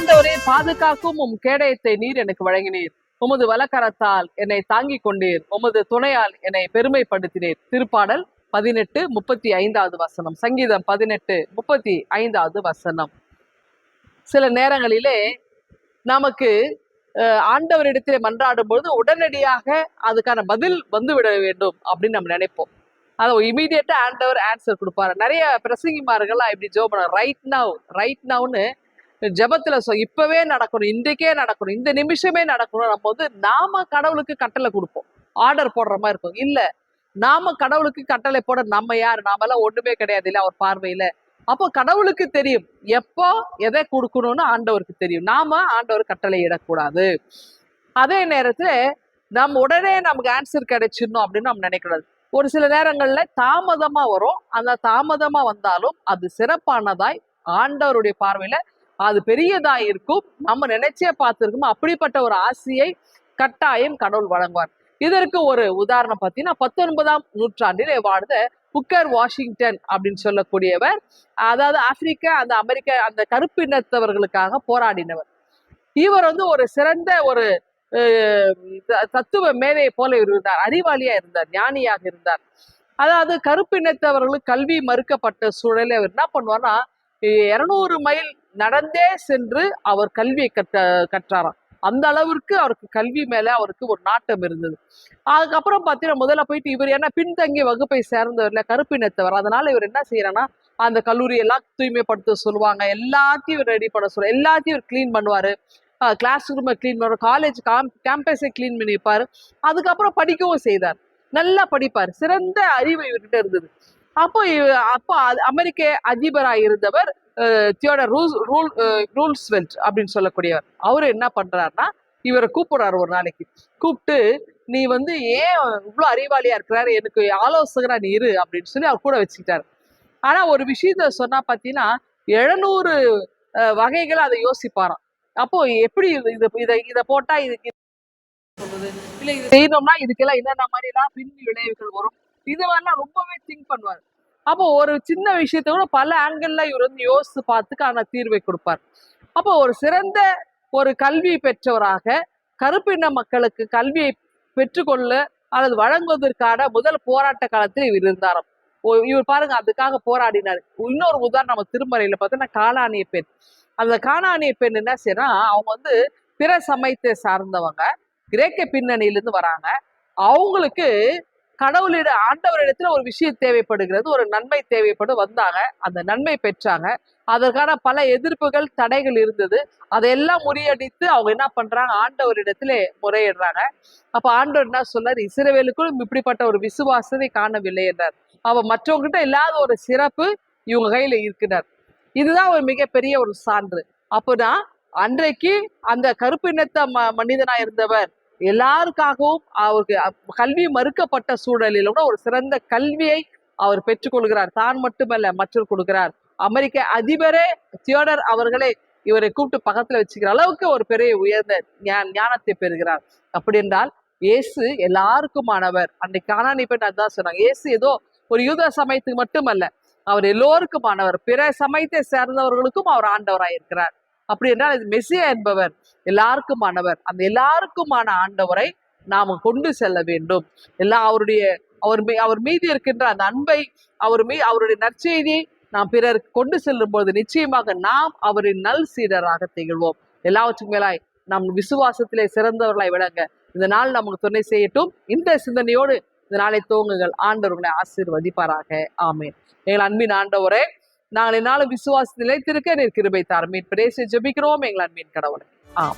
ஆண்டவரே பாதுகாக்கும் உம் கேடயத்தை நீர் எனக்கு வழங்கினீர். உமது வலக்கரத்தால் என்னை தாங்கிக் கொண்டீர். உமது துணையால் என்னை பெருமைப்படுத்தினீர். திருப்பாடல் பதினெட்டு முப்பத்தி ஐந்தாவது வசனம். சங்கீதம் பதினெட்டு முப்பத்தி ஐந்தாவது வசனம். சில நேரங்களிலே நமக்கு அஹ், ஆண்டவரிடத்திலே மன்றாடும் பொழுது உடனடியாக அதுக்கான பதில் வந்து விட வேண்டும் அப்படின்னு நம்ம நினைப்போம். அதை இமீடியட்டா ஆண்டவர் ஆன்சர் கொடுப்பாரு. நிறைய பிரசங்கிமார்கள்லாம் இப்படி ஜோ பண்ண ரைட் நவ் ரைட் நவ்னு ஜபத்துல சொ இப்பவே நடக்கணும் இன்றைக்கே நடக்கணும் இந்த நிமிஷமே நடக்கணும் நம்ம வந்து நாம கடவுளுக்கு கட்டளை கொடுப்போம். ஆர்டர் போடுற மாதிரி இருக்கும். இல்ல நாம கடவுளுக்கு கட்டளை போட நம்ம யார்? நாம எல்லாம் ஒண்ணுமே கிடையாது இல்ல அவர் பார்வையில. அப்போ கடவுளுக்கு தெரியும். எப்போ எதை கொடுக்கணும்னு ஆண்டவருக்கு தெரியும். நாம ஆண்டவர் கட்டளை இடக்கூடாது. அதே நேரத்துல நம்ம உடனே நமக்கு ஆன்சர் கிடைச்சிடணும் அப்படின்னு நம்ம நினைக்கூடாது ஒரு சில நேரங்கள்ல தாமதமா வரும். அந்த தாமதமா வந்தாலும் அது சிறப்பானதாய் ஆண்டவருடைய பார்வையில அது பெரியதா இருக்கும். நம்ம நினைச்சே பார்த்துருக்கோமோ அப்படிப்பட்ட ஒரு ஆசையை கட்டாயம் கடவுள் வழங்குவார். இதற்கு ஒரு உதாரணம் பார்த்தீங்கன்னா பத்தொன்பதாம் நூற்றாண்டிலே வாழ்ந்த புக்கர் வாஷிங்டன் அப்படின்னு சொல்லக்கூடியவர் அதாவது ஆப்பிரிக்கா அந்த அமெரிக்க அந்த கருப்பினத்தவர்களுக்காக போராடினவர். இவர் வந்து ஒரு சிறந்த ஒரு த- தத்துவ மேதையை போல இருந்தார். அறிவாளியா இருந்தார் ஞானியாக இருந்தார். அதாவது கருப்பினத்தவர்களுக்கு கல்வி மறுக்கப்பட்ட சூழலில் அவர் என்ன பண்ணுவார்னா இருநூறு மைல் நடந்தே சென்று அவர் கல்வியை கற்ற கற்றாராம். அந்த அளவிற்கு அவருக்கு கல்வி மேல அவருக்கு ஒரு நாட்டம் இருந்தது. அதுக்கப்புறம் பார்த்தீங்கன்னா முதல்ல போயிட்டு இவர் என்ன பின்தங்கிய வகுப்பை சேர்ந்தவர்ல கருப்பினத்தவர். அதனால இவர் என்ன செய்யறான்னா அந்த கல்லூரி எல்லாம் தூய்மைப்படுத்த சொல்லுவாங்க. எல்லாத்தையும் இவர் ரெடி பண்ண சொல்லுவார். எல்லாத்தையும் இவர் கிளீன் பண்ணுவாரு. கிளாஸ் ரூமை கிளீன் பண்ணுவார். காலேஜ் கேம்பஸை கிளீன் பண்ணி அதுக்கப்புறம் படிக்கவும் செய்தார். நல்லா படிப்பார். சிறந்த அறிவு இவர்கிட்ட இருந்தது. அப்போ இவ- அப்போ அமெரிக்க அதிபராக இருந்தவர் தியோடர் ரூல் ரூல் ரூல்ஸ்வெல்ட் அப்படின்னு சொல்லக்கூடியவர். அவரு என்ன பண்றாருன்னா இவரை கூப்பிடுறாரு ஒரு நாளைக்கு. கூப்பிட்டு நீ வந்து ஏன் இவ்வளோ அறிவாளியா இருக்கிறாரு? எனக்கு ஆலோசகரா நீ இரு அப்படின்னு சொல்லி அவர் கூட வச்சுக்கிட்டாரு. ஆனா ஒரு விஷயத்த சொன்னா பாத்தீங்கன்னா எழுநூறு வகைகளை அதை யோசிப்பாராம். அப்போ எப்படி இது இதை இதை போட்டா இதுக்கு சொல்றது? இல்ல இது செய்யணும்னா இதுக்கெல்லாம் என்னென்ன மாதிரி எல்லாம் பின் விளைவுகள் வரும்? இது மாதிரிலாம் ரொம்பவே திங்க் பண்ணுவார். அப்போ ஒரு சின்ன விஷயத்த கூட பல ஆங்கிள் இவர் வந்து யோசித்து பார்த்துக்கான தீர்வை கொடுப்பார். அப்போ ஒரு சிறந்த ஒரு கல்வி பெற்றவராக கருப்பின மக்களுக்கு கல்வியை பெற்றுக்கொள்ள அல்லது வழங்குவதற்கான முதல் போராட்ட காலத்தில் இவர் இருந்தாராம். ஓ- இவர் பாருங்க அதுக்காக போராடினார். இன்னொரு உதாரணம் நம்ம திருமறையில பார்த்தோன்னா காலானிய பெண். அந்த காணானிய பெண் என்ன செய்யறா அவங்க வந்து பிற சமயத்தை சார்ந்தவங்க கிரேக்க பின்னணியிலிருந்து வராங்க. அவங்களுக்கு கடவுளிட ஆண்டவரிடத்துல ஒரு விஷயம் தேவைப்படுகிறது ஒரு நன்மை தேவைப்படும் வந்தாங்க. அந்த நன்மை பெற்றாங்க. அதற்கான பல எதிர்ப்புகள் தடைகள் இருந்தது. அதையெல்லாம் முறியடித்து அவங்க என்ன பண்றாங்க? ஆண்டவரிடத்துல முறையிடுறாங்க. அப்ப ஆண்டவர் என்ன சொல்றாரு இசிறவேலுக்குள் இப்படிப்பட்ட ஒரு விசுவாசத்தை காணவில்லை என்றார். அவ மற்றவங்ககிட்ட இல்லாத ஒரு சிறப்பு இவங்க கையில இருக்கிறார். இதுதான் ஒரு மிகப்பெரிய ஒரு சான்று. அப்போதான் அன்றைக்கு அந்த கருப்பினத்த ம மனிதனா இருந்தவர் எல்லாருக்காகவும் அவருக்கு அப்- கல்வி மறுக்கப்பட்ட சூழலில் கூட ஒரு சிறந்த கல்வியை அவர் பெற்றுக்கொள்கிறார். தான் மட்டுமல்ல மற்றவர் கொடுக்கிறார். அமெரிக்க அதிபரே தியோடர் அவர்களை இவரை கூப்பிட்டு பக்கத்துல வச்சுக்கிற அளவுக்கு ஒரு பெரிய உயர்ந்த ஞானத்தை பெறுகிறார். அப்படி என்றால் இயேசு எல்லாருக்குமானவர். அன்னைக்கு காணாணி பெண் அதான் சொன்னாங்க. இயேசு ஏதோ ஒரு யூத சமயத்துக்கு மட்டுமல்ல அவர் எல்லோருக்குமானவர். பிற சமயத்தை சேர்ந்தவர்களுக்கும் அவர் ஆண்டவராயிருக்கிறார். அப்படி என்றால் இது மெஸ்ஸியா என்பவர் எல்லாருக்குமானவர். அந்த எல்லாருக்குமான ஆண்டவரை நாம் கொண்டு செல்ல வேண்டும். எல்லாம் அவருடைய அவர் மீ அவர் மீது இருக்கின்ற அந்த அன்பை அவர் மீ அவருடைய நற்செய்தியை நாம் பிறருக்கு கொண்டு செல்லும் பொழுது நிச்சயமாக நாம் அவரின் நல் சீடராக திகழ்வோம். எல்லாவற்றுக்கும் மேலாய் நம் விசுவாசத்திலே சிறந்தவர்களாய் விளங்க இந்த நாள் நமக்கு துணை செய்யட்டும். இந்த சிந்தனையோடு இந்த நாளை துவங்குங்கள். ஆண்டவர்களை ஆசீர்வதிப்பாராக. ஆமேன். எங்கள் அன்பின் ஆண்டவரே நாங்கள் என்னாலும் விசுவாச நிலைத்திருக்க நீர் கிருபை மீன் பிரேசி ஜபிக்கிறோம் எங்களான் மீன் கடவுளை. ஆம்.